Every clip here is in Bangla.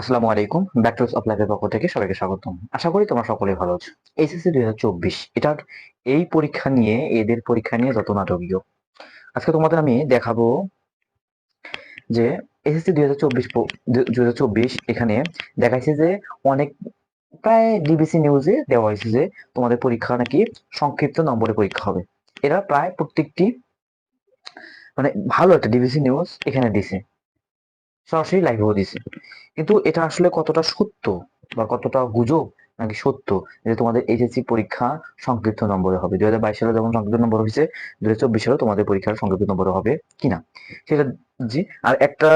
আসসালামু আলাইকুম ব্যাকটস অফ লাইফের পক্ষ থেকে সবাইকে স্বাগতম। আশা করি তোমরা সকলে ভালো আছো। এইচএসসি দুই হাজার চব্বিশ, এটার এই পরীক্ষা নিয়ে, এদের পরীক্ষা নিয়ে যত নাটকীয় আজকে তোমাদের আমি দেখাবো যে এসএসসি দুই হাজার চব্বিশ দুই হাজার চব্বিশ এখানে দেখাইছে যে অনেক, প্রায় ডিবিসি নিউজে দেওয়া হয়েছে যে তোমাদের পরীক্ষা নাকি সংক্ষিপ্ত নম্বরে পরীক্ষা হবে। এরা প্রায় প্রত্যেকটি মানে ভালো একটা ডিবিসি নিউজ এখানে দিছে। সরাসরি লাইভেও দিছে কিন্তু এটা আসলে কতটা সত্য বা কতটা গুজব নাকি সত্য যে তোমাদের এইচএসসি পরীক্ষা সংক্ষিপ্ত নম্বরে হবে? দুই হাজার বাইশ সালে যেমন সংক্ষিপ্ত নম্বর হয়েছে দুই হাজার চব্বিশ সালে তোমাদের পরীক্ষার সংক্ষিপ্ত নম্বরে হবে কিনা? সেটা জি, আর একটা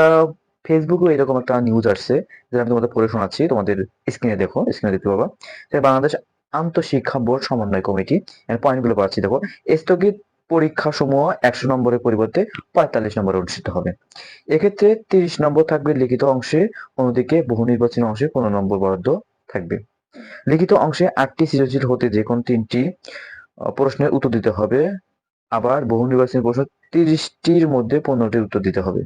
ফেসবুকে এরকম একটা নিউজ আসছে যেটা আমি তোমাদের পড়ে শোনাচ্ছি, তোমাদের স্ক্রিনে দেখো স্ক্রিনে দেখতে পাবা। বাংলাদেশ আন্তঃশিক্ষা বোর্ড সমন্বয় কমিটি পয়েন্টগুলো পাচ্ছি দেখো, স্থগিত পরীক্ষা সমূহ একশো নম্বরের পরিবর্তে পঁয়তাল্লিশ নম্বরে অনুষ্ঠিত হবে। এক্ষেত্রে তিরিশ নম্বর থাকবে লিখিত অংশে, অন্যদিকে বহু নির্বাচনী অংশে পনেরো নম্বর বরাদ্দ থাকবে। লিখিত অংশে আটটি সৃজনশীল হতে যে কোনো তিনটি প্রশ্নের উত্তর দিতে হবে। আবার বহু নির্বাচনী প্রশ্ন তিরিশটির মধ্যে পনেরোটির উত্তর দিতে হবে।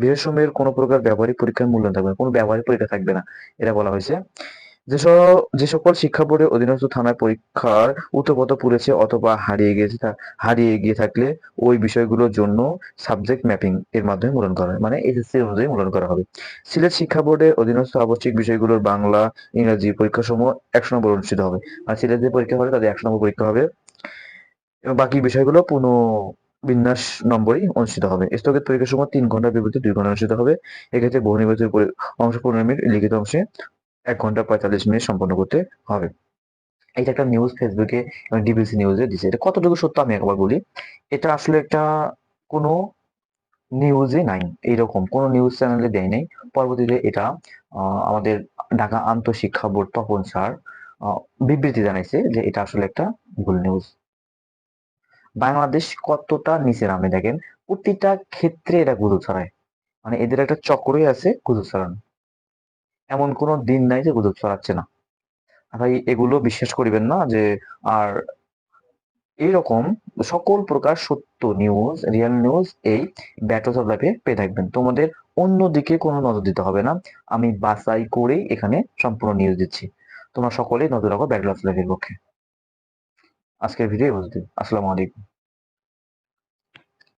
বিশেষ সময়ের কোনো প্রকার ব্যবহারিক পরীক্ষার মূল্যায়ন থাকবে না, কোনো ব্যবহারিক পরীক্ষা থাকবে না, এটা বলা হয়েছে। যে যে সকল শিক্ষা বোর্ডের অধীনস্থ থানায় পরীক্ষার উত্তরপত্র পুড়েছে অথবা হারিয়ে গিয়েছে হারিয়ে গিয়ে থাকলে ওই বিষয়গুলোর জন্য সাবজেক্ট ম্যাপিং এর মাধ্যমে মূল্যায়ন করা হয় মানে এসএসসি অনুযায়ী মূল্যায়ন করা হবে। সিলেট শিক্ষা বোর্ডের অধীনস্থ আবশ্যিক বিষয়গুলোর বাংলা, ইংরাজি পরীক্ষা সমূহ একশো নম্বর অনুষ্ঠিত হবে। আর সিলেট যে পরীক্ষা হবে তাদের একশো নম্বর পরীক্ষা হবে। এবং বাকি বিষয়গুলো পুনঃ বিন্যাস নম্বরই অনুষ্ঠিত হবে। স্থগিত পরীক্ষার সময় তিন ঘণ্টার বিপরীতে দুই ঘণ্টা অনুষ্ঠিত হবে। এক্ষেত্রে বহু নির্বাচনী অংশ পনেরো লিখিত অংশে এক ঘণ্টা পঁয়তাল্লিশ মিনিট সম্পন্ন করতে হবে। এটা একটা নিউজ ফেসবুকে এবং ডিবিসি নিউজে দিছে। এটা কতটুকু সত্য আমি একবার বলি? এটা আসলে একটা কোনো নিউজে নাই, এইরকম। কোনো নিউজ চ্যানেলে দেয় নাই। পরবর্তীতে এটা আমাদের ঢাকা আন্তঃশিক্ষা বোর্ড তপন স্যার বিবৃতি জানাইছে যে এটা আসলে একটা ভুল নিউজ বাংলাদেশ কতটা নিচে নামে দেখেন? প্রতিটা ক্ষেত্রে এরা গুজব ছড়ায়। মানে এদের একটা চক্রই আছে গুজব ছড়ানো। এমন কোনো দিন নাই যে গুজব ছড়াচ্ছে না। ভাই, এগুলো বিশ্বাস করিবেন না যে, আর এইরকম সকল প্রকার সত্য নিউজ রিয়েল নিউজ এই ব্যাটস অফ লাইফে পেয়ে থাকবেন। তোমাদের অন্য দিকে কোনো নজর দিতে হবে না। আমি বাছাই করেই এখানে সম্পূর্ণ নিউজ দিচ্ছি। তোমরা সকলেই নজর রাখো ব্যাটল অফ লাইফের পক্ষে। আজকের ভিডিও বুঝতে আসসালামু আলাইকুম।